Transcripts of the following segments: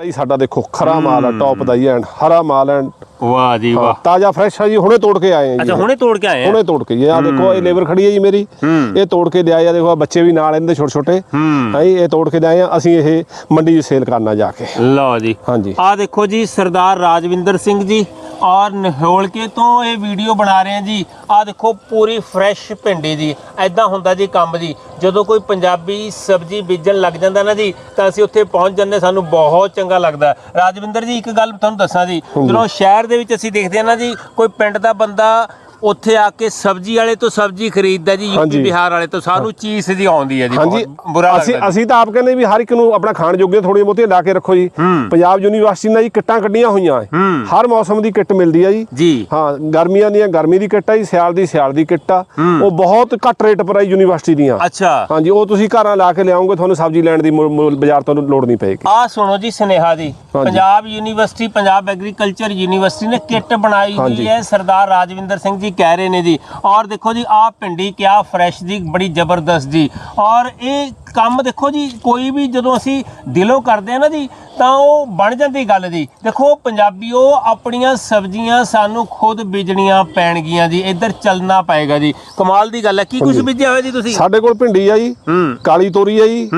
ਜੀ ਸਾਡਾ ਦੇਖੋ ਖਰਾ ਮਾਲ ਆ ਟੌਪ ਦਾ ਹੀ ਐਨ ਹਰਾ ਮਾਲ ਐਨ ਵਾਹ ਜੀ ਵਾਹ। ਤਾਜ਼ਾ ਫਰੈਸ਼ ਆ ਜੀ ਹੁਣੇ ਤੋੜ ਕੇ ਆਏ ਆ ਜੀ ਅੱਛਾ ਹੁਣੇ ਤੋੜ ਕੇ ਆਏ ਆ? ਹੁਣੇ ਤੋੜ ਕੇ ਜੀ ਆ ਦੇਖੋ ਇਹ ਲੇਬਰ ਖੜੀ ਹੈ ਜੀ ਮੇਰੀ। ਇਹ ਤੋੜ ਕੇ ਲਿਆਏ ਆ ਦੇਖੋ ਬੱਚੇ ਵੀ ਨਾਲ ਇਹਦੇ ਛੋਟੇ ਛੋਟੇ ਹੂੰ ਇਹ ਤੋੜ ਕੇ ਲਿਆਏ ਆ ਅਸੀਂ ਇਹ ਮੰਡੀ 'ਚ ਸੇਲ ਕਰਨਾ ਜਾ ਕੇ। ਲਓ ਜੀ। ਹਾਂਜੀ ਆ ਦੇਖੋ ਜੀ ਸਰਦਾਰ ਰਾਜਵਿੰਦਰ ਸਿੰਘ ਜੀ। ਔਰ ਨਹੋਲਕੇ ਤੋਂ ਇਹ ਵੀਡੀਓ ਬਣਾ ਰਹੇ ਆ ਜੀ। ਆ ਦੇਖੋ ਪੂਰੀ ਫਰੈਸ਼ ਭਿੰਡੀ ਜੀ। ਐਦਾਂ ਹੁੰਦਾ ਜੀ ਕੰਮ ਜੀ। ਜਦੋਂ ਕੋਈ ਪੰਜਾਬੀ ਸਬਜ਼ੀ ਬੀਜਣ ਲੱਗ ਜਾਂਦਾ ਨਾ ਜੀ ਤਾਂ ਅਸੀਂ ਉੱਥੇ ਪਹੁੰਚ ਜਾਂਦੇ ਸਾਨੂੰ ਬਹੁਤ ਚੰਗਾ ਲੱਗਦਾ। ਰਾਜਵਿੰਦਰ ਜੀ ਇੱਕ ਗੱਲ ਤੁਹਾਨੂੰ ਦੱਸਾਂ ਜੀ। ਜਦੋਂ ਸ਼ਹਿਰ ਦੇ ਵਿੱਚ ਅਸੀਂ ਦੇਖਦੇ ਆ ਨਾ ਜੀ ਕੋਈ ਪਿੰਡ ਦਾ ਬੰਦਾ ਉੱਥੇ ਆ ਕੇ ਸਬਜ਼ੀ ਵਾਲੇ ਤੋਂ ਸਬਜ਼ੀ ਖਰੀਦਦਾ ਜੀ ਯੂਪੀ। ਬਿਹਾਰ ਵਾਲੇ ਤੋਂ ਸਾਨੂੰ ਚੀਜ਼ ਦੀ ਆਉਂਦੀ ਹੈ ਜੀ ਹਾਂਜੀ ਬਹੁਤ ਬੁਰਾ ਅਸੀਂ। ਅਸੀਂ ਤਾਂ ਆਪ ਕਹਿੰਦੇ ਵੀ ਹਰ ਇੱਕ ਨੂੰ ਆਪਣਾ ਖਾਣ ਜੋਗੇ ਥੋੜੀਆਂ ਬਹੁਤੀਆਂ ਲਾ ਕੇ ਰੱਖੋ ਜੀ ਹੂੰ। ਪੰਜਾਬ ਯੂਨੀਵਰਸਿਟੀ ਨੇ ਜੀ ਕਿੱਟਾਂ ਕੱਢੀਆਂ ਹੋਈਆਂ ਹੈ ਹੂੰ। ਹਰ ਮੌਸਮ ਦੀ ਕਿੱਟ ਮਿਲਦੀ ਆ ਜੀ ਜੀ ਹਾਂ ਗਰਮੀਆਂ ਦੀਆਂ ਗਰਮੀ ਦੀ ਕਿੱਟ ਆ ਜੀ ਸਿਆਲ ਦੀ ਸਿਆਲ ਦੀ ਕਿੱਟ ਆ ਹੂੰ। ਉਹ ਬਹੁਤ ਘੱਟ ਰੇਟ ਪਰ ਜੀ ਯੂਨੀਵਰਸਿਟੀ ਦੀਆਂ ਅੱਛਾ ਹਾਂਜੀ ਉਹ ਤੁਸੀਂ ਘਰਾਂ ਲਾ ਕੇ ਲਿਆਓਗੇ ਤੁਹਾਨੂੰ ਸਬਜ਼ੀ ਲੈਣ ਦੀ ਬਾਜ਼ਾਰ ਤੋਂ ਲੋੜ ਨਹੀਂ ਪਏਗੀ ਆ ਸੁਣੋ ਜੀ ਸੁਨੇਹਾ ਜੀ ਹਾਂਜੀ। Punjab university Punjab agriculture university ਨੇ ਕਿੱਟ ਬਣਾਈ ਹੋਈ। ਹੈ ਸਰਦਾਰ ਰਾਜਵਿੰਦਰ ਸਿੰਘ ਜੀ ਕਹਿ ਰਹੇ ਨੇ ਜੀ। ਔਰ ਦੇਖੋ ਜੀ, ਆਹ ਭਿੰਡੀ ਕਿਆ ਫਰੈਸ਼ ਜੀ ਬੜੀ ਜ਼ਬਰਦਸਤ ਜੀ। ਔਰ ਇਹ ਕੰਮ ਦੇਖੋ ਜੀ ਕੋਈ ਵੀ ਜਦੋਂ ਅਸੀਂ ਦਿਲੋਂ ਕਰਦੇ ਆ ਨਾ ਜੀ ਤਾਂ ਉਹ ਬਣ ਜਾਂਦੀ ਗੱਲ ਜੀ ਦੇਖੋ ਪੰਜਾਬੀਓ ਆਪਣੀਆਂ ਸਬਜ਼ੀਆਂ ਸਾਨੂੰ ਖੁਦ ਬੀਜਣੀਆਂ ਪੈਣਗੀਆਂ ਜੀ ਇੱਧਰ ਚੱਲਣਾ ਪਏਗਾ ਜੀ ਕਮਾਲ ਦੀ ਗੱਲ ਹੈ ਕੀ ਕੁਝ। ਬੀਜਿਆ ਹੋਇਆ ਜੀ ਤੁਸੀਂ ਸਾਡੇ ਕੋਲ ਭਿੰਡੀ ਆ ਜੀ ਕਾਲੀ ਤੋਰੀ ਆ ਜੀ।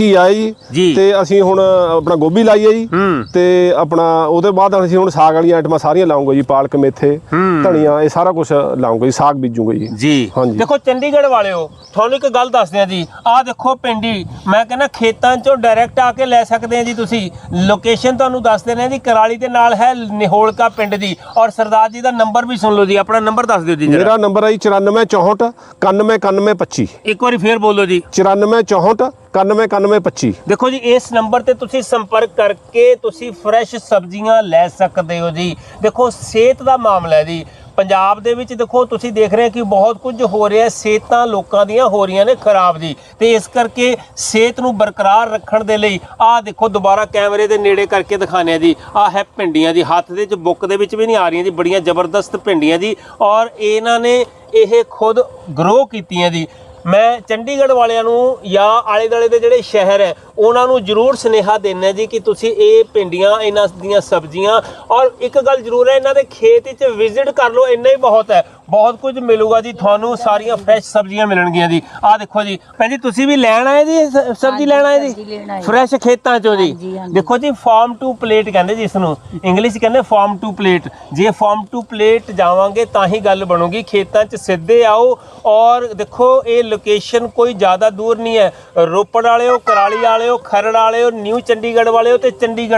ਘੀਆ ਹੈ ਜੀ। ਤੇ ਅਸੀਂ ਹੁਣ ਆਪਣਾ ਗੋਭੀ ਲਾਈ ਹੈ ਜੀ ਤੇ ਆਪਣਾ ਉਹਦੇ ਬਾਅਦ ਅਸੀਂ ਹੁਣ ਸਾਗ ਵਾਲੀਆਂ ਆਈਟਮਾਂ ਸਾਰੀਆਂ ਲਾਉਂਗੇ ਜੀ ਪਾਲਕ ਮੇਥੇ। ਧਨੀਆ ਇਹ ਸਾਰਾ ਕੁਝ ਲਾਉਂਗੇ ਜੀ ਸਾਗ ਬੀਜੂਗੇ ਜੀ ਜੀ ਹਾਂਜੀ। ਦੇਖੋ ਚੰਡੀਗੜ੍ਹ ਵਾਲਿਓ ਤੁਹਾਨੂੰ ਇੱਕ ਗੱਲ ਦੱਸਦੇ ਆ ਜੀ ਆਹ ਦੇਖੋ ਪਿੰਡੀ। ਮੈਂ ਕਹਿੰਦਾ ਖੇਤਾਂ ਚੋਂ ਡਾਇਰੈਕਟ ਆ ਕੇ ਲੈ ਸਕਦੇ ਆ ਜੀ ਤੁਸੀਂ। ਲੋਕੇਸ਼ਨ ਤੁਹਾਨੂੰ ਦੱਸ ਦਿੰਦੇ ਆ ਜੀ ਕਰਾਲੀ ਦੇ ਨਾਲ ਹੈ ਨਿਹੋਲਕਾ ਪਿੰਡ ਦੀ। ਔਰ ਸਰਦਾਰ ਜੀ ਦਾ ਨੰਬਰ ਵੀ ਸੁਣ ਲਓ ਜੀ ਆਪਣਾ ਨੰਬਰ ਦੱਸ ਦਿਓ ਜੀ ਜਰਾ। ਮੇਰਾ ਨੰਬਰ ਹੈ ਜੀ 9464 919125 ਇੱਕ ਵਾਰੀ ਫੇਰ ਬੋਲੋ ਜੀ। 9464 919125 ਦੇਖੋ ਜੀ ਇਸ ਨੰਬਰ ਤੇ ਤੁਸੀਂ ਸੰਪਰਕ ਕਰਕੇ ਤੁਸੀਂ ਫਰੈਸ਼ ਸਬਜ਼ੀਆਂ ਲੈ ਸਕਦੇ ਹੋ ਜੀ। ਦੇਖੋ ਸਿਹਤ ਦਾ ਮਾਮਲਾ ਹੈ ਜੀ। ਪੰਜਾਬ ਦੇ ਵਿੱਚ ਦੇਖੋ, ਤੁਸੀਂ ਦੇਖ ਰਹੇ ਕਿ ਬਹੁਤ ਕੁਝ ਹੋ ਰਿਹਾ ਸਿਹਤਾਂ ਲੋਕਾਂ ਦੀਆਂ ਹੋ ਰਹੀਆਂ ਨੇ ਖਰਾਬ ਜੀ। ਤੇ ਇਸ ਕਰਕੇ ਸਿਹਤ ਨੂੰ ਬਰਕਰਾਰ ਰੱਖਣ ਦੇ ਲਈ ਆਹ ਦੇਖੋ, ਦੁਬਾਰਾ ਕੈਮਰੇ ਦੇ ਨੇੜੇ ਕਰਕੇ ਦਿਖਾਣੇ ਆ ਜੀ। ਆਹ ਹੈ ਭਿੰਡੀਆਂ ਜੀ। ਹੱਥ ਦੇ ਵਿੱਚ, ਬੁੱਕ ਦੇ ਵਿੱਚ ਵੀ ਨਹੀਂ ਆ ਰਹੀਆਂ ਜੀ। ਬੜੀਆਂ ਜ਼ਬਰਦਸਤ ਭਿੰਡੀਆਂ ਜੀ। ਔਰ ਇਹਨਾਂ ਨੇ ਇਹ ਖੁਦ ਗਰੋ ਕੀਤੀਆਂ ਜੀ। ਮੈਂ ਚੰਡੀਗੜ੍ਹ ਵਾਲਿਆਂ ਨੂੰ ਜਾਂ ਆਲੇ ਦੁਆਲੇ ਦੇ ਜਿਹੜੇ ਸ਼ਹਿਰ ਹੈ, ਉਹਨਾਂ ਨੂੰ ਜ਼ਰੂਰ ਸੁਨੇਹਾ ਦੇਣਾ ਜੀ ਕਿ ਤੁਸੀਂ ਇਹ ਪਿੰਡੀਆਂ ਇਹਨਾਂ ਦੀਆਂ ਸਬਜ਼ੀਆਂ ਔਰ ਇੱਕ ਗੱਲ ਜ਼ਰੂਰ ਹੈ, ਇਹਨਾਂ ਦੇ ਖੇਤ 'ਚ ਵਿਜ਼ਿਟ ਕਰ ਲਓ, ਇੰਨਾ ਹੀ ਬਹੁਤ ਹੈ। ਬਹੁਤ ਕੁਝ ਮਿਲੂਗਾ ਜੀ ਤੁਹਾਨੂੰ ਸਾਰੀਆਂ ਫਰੈਸ਼ ਸਬਜ਼ੀਆਂ ਮਿਲਣਗੀਆਂ ਜੀ। ਆਹ ਦੇਖੋ ਜੀ ਭੈਣ ਜੀ ਤੁਸੀਂ ਵੀ ਲੈਣ ਆਏ ਜੀ ਸ- ਸਬਜ਼ੀ ਲੈਣ ਆਏ ਸਬਜ਼ੀ ਜੀ ਲੈਣ ਆਏ। ਫਰੈਸ਼ ਖੇਤਾਂ ਚੋਂ ਜੀ। ਹਾਂਜੀ, ਹਾਂਜੀ। ਦੇਖੋ ਜੀ ਫਾਰਮ ਟੂ ਪਲੇਟ ਕਹਿੰਦੇ ਜੀ ਇਸ ਨੂੰ ਇੰਗਲਿਸ਼ ਕਹਿੰਦੇ ਫਾਰਮ ਟੂ ਪਲੇਟ ਜੇ ਫਾਰਮ ਟੂ ਪਲੇਟ ਜਾਵਾਂਗੇ ਤਾਂ ਹੀ ਗੱਲ ਬਣੂਗੀ। ਖੇਤਾਂ 'ਚ ਸਿੱਧੇ ਆਓ ਔਰ ਦੇਖੋ ਇਹ ਲੋਕੇਸ਼ਨ ਕੋਈ ਜ਼ਿਆਦਾ ਦੂਰ ਨਹੀਂ ਹੈ। ਰੋਪੜ ਵਾਲਿਓ ਕਰਾਲੀ ਵਾਲਿਓ ਖਰੜ ਵਾਲਿਓ ਨਿਊ ਚੰਡੀਗੜ੍ਹ ਵਾਲਿਓ ਤੇ ਚੰਡੀਗੜ੍ਹ